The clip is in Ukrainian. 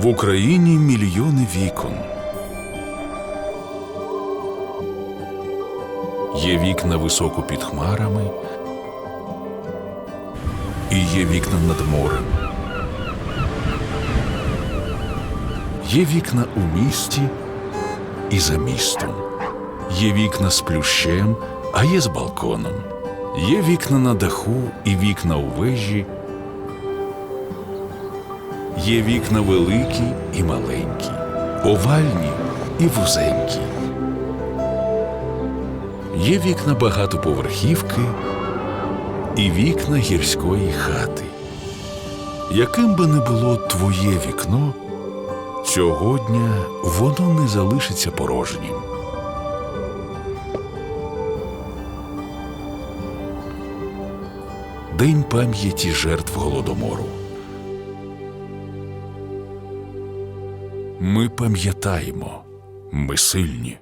В Україні мільйони вікон. Є вікна високо під хмарами, і є вікна над морем. Є вікна у місті і за містом. Є вікна з плющем, а є з балконом. Є вікна на даху і вікна у вежі. Є вікна великі і маленькі, овальні і вузенькі. Є вікна багатоповерхівки і вікна гірської хати. Яким би не було твоє вікно, цього дня воно не залишиться порожнім. День пам'яті жертв голодомору. Ми пам'ятаємо, ми сильні.